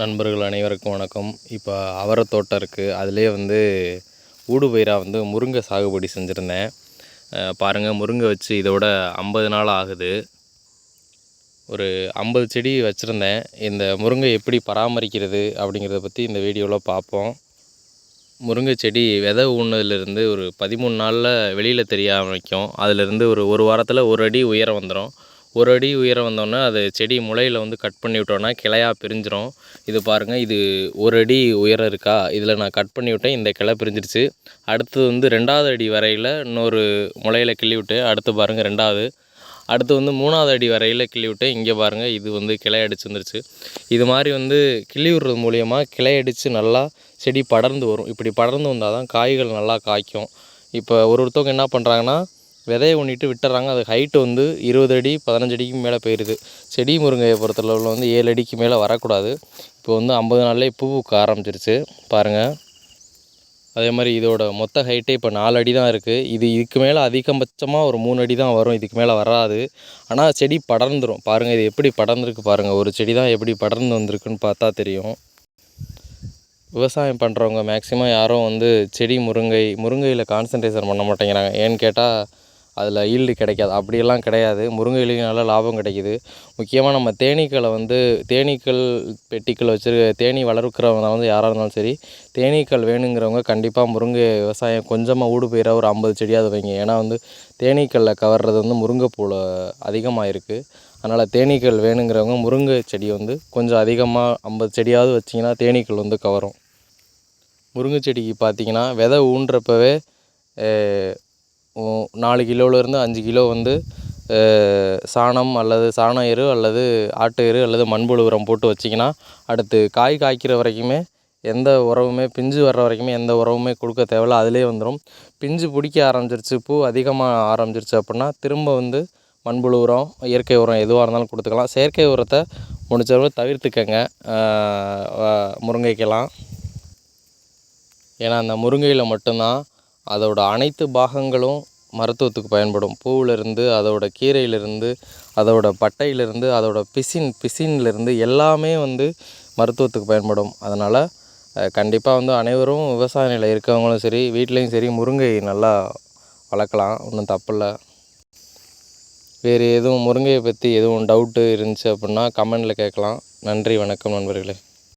நண்பர்கள் அனைவருக்கும் வணக்கம். இப்போ அவரை தோட்டம் இருக்குது அதிலே வந்து ஊடு பயிராக வந்து முருங்கை சாகுபடி செஞ்சுருந்தேன். பாருங்கள் முருங்கை வச்சு இதோட ஐம்பது நாள் ஆகுது. ஒரு ஐம்பது செடி வச்சுருந்தேன். இந்த முருங்கை எப்படி பராமரிக்கிறது அப்படிங்கிறத பற்றி இந்த வீடியோவில் பார்ப்போம் முருங்கை செடி விதை ஊனதுலேருந்து ஒரு பதிமூணு நாளில் வெளியில் தெரிய ஆரம்பிக்கும் அதிலிருந்து ஒரு ஒரு வாரத்தில் ஒரு அடி உயரம் வந்துடும் ஒரு அடி உயரம் வந்தோடனே அது செடி முளையில் வந்து கட் பண்ணி விட்டோன்னா கிளையாக பிரிஞ்சிரும். இது பாருங்கள் இது ஒரு அடி உயரம் இருக்கா? இதில் நான் கட் பண்ணி விட்டேன் இந்த கிளை பிரிஞ்சிருச்சு. அடுத்தது வந்து ரெண்டாவது அடி வரையில் இன்னொரு முளையில் கிள்ளி விட்டு அடுத்து பாருங்கள் ரெண்டாவது. அடுத்து வந்து மூணாவது அடி வரையில் கிள்ளி விட்டு இங்கே பாருங்கள் இது வந்து கிளை அடிச்சு வந்துருச்சு. இது மாதிரி வந்து கிள்ளி விடுறது மூலயமா கிளை அடித்து நல்லா செடி படர்ந்து வரும். இப்படி படர்ந்து வந்தால் தான் காய்கள் நல்லா காய்க்கும். இப்போ ஒரு ஒருத்தவங்க என்ன பண்ணுறாங்கன்னா விதையை ஊனிட்டு விட்டுறாங்க. அது ஹைட்டு வந்து இருபது அடி பதினஞ்சு அடிக்கு மேலே போயிடுது செடி முருங்கையை பொறுத்தளவில் வந்து ஏழு அடிக்கு மேலே வரக்கூடாது. இப்போ வந்து ஐம்பது நாள்லேயே பூ பூக்க ஆரம்பிச்சிருச்சு. பாருங்கள் அதே மாதிரி இதோட மொத்த ஹைட்டே இப்போ நாலு அடி தான் இருக்குது இது இதுக்கு மேலே அதிகபட்சமாக ஒரு மூணு அடி தான் வரும். இதுக்கு மேலே வராது. ஆனால் செடி படர்ந்துடும் பாருங்கள் இது எப்படி படர்ந்துருக்கு பாருங்கள் ஒரு செடி தான் எப்படி படர்ந்து வந்திருக்குன்னு பார்த்தா தெரியும். விவசாயம் பண்ணுறவங்க மேக்ஸிமம் யாரும் வந்து செடி முருங்கை முருங்கையில் கான்சன்ட்ரேஷன் பண்ண மாட்டேங்கிறாங்க. ஏன்னு கேட்டால் அதில் ஈல்டு கிடைக்காது. அப்படியெல்லாம் கிடையாது. முருங்கையிலையும் நல்ல லாபம் கிடைக்கிது. முக்கியமாக நம்ம தேனீக்களை வந்து தேனீக்கள் பெட்டிக்கள் வச்சுருக்க தேனீ வளர்க்குறவங்க வந்து யாராக இருந்தாலும் சரி தேனீக்கள் வேணுங்கிறவங்க கண்டிப்பாக முருங்கை விவசாயம் கொஞ்சமாக ஊடு பயிராக ஒரு ஐம்பது செடியாவது வைங்க. ஏன்னா வந்து தேனீக்களில் கவர்றது வந்து முருங்கைப்பூவில் அதிகமாக இருக்குது அதனால் தேனீக்கள் வேணுங்கிறவங்க முருங்கை செடி வந்து கொஞ்சம் அதிகமாக ஐம்பது செடியாவது வச்சிங்கன்னா தேனீக்கள் வந்து கவரும். முருங்கை செடிக்கு பார்த்தீங்கன்னா விதை ஊன்றப்பவே நாலு கிலோவிலேருந்து அஞ்சு கிலோ வந்து சாணம் அல்லது சாண எரு அல்லது ஆட்டு எரு அல்லது மண்புழு உரம் போட்டு வச்சிங்கன்னா அடுத்து காய் காய்க்கிற வரைக்குமே எந்த உரமுமே பிஞ்சு வர்ற வரைக்குமே எந்த உரமுமே கொடுக்க தேவையில்ல. அதிலே வந்துடும் பிஞ்சு பிடிக்க ஆரம்பிச்சிருச்சு பூ அதிகமாக ஆரம்பிச்சிருச்சு அப்படின்னா திரும்ப வந்து மண்புழு உரம் இயற்கை உரம் எதுவாக இருந்தாலும் கொடுத்துக்கலாம். செயற்கை உரத்தை முடிஞ்சளவு தவிர்த்துக்கங்க. முருங்கைக்கெல்லாம். ஏன்னா அந்த முருங்கையில் மட்டும்தான் அதோட அனைத்து பாகங்களும் மருத்துவத்துக்கு பயன்படும். பூவிலிருந்து அதோட கீரையிலிருந்து அதோட பட்டையிலிருந்து அதோட பிசின் பிசின்லேருந்து எல்லாமே வந்து மருத்துவத்துக்கு பயன்படும். அதனால் கண்டிப்பாக வந்து அனைவரும் விவசாய நிலை இருக்கவங்களும் சரி வீட்லேயும் சரி முருங்கை நல்லா வளர்க்கலாம். ஒன்றும் தப்பில்லை. வேறு எதுவும் முருங்கையை பற்றி எதுவும் டவுட்டு இருந்துச்சு அப்படின்னா கமெண்டில் கேட்கலாம். நன்றி வணக்கம் நண்பர்களே.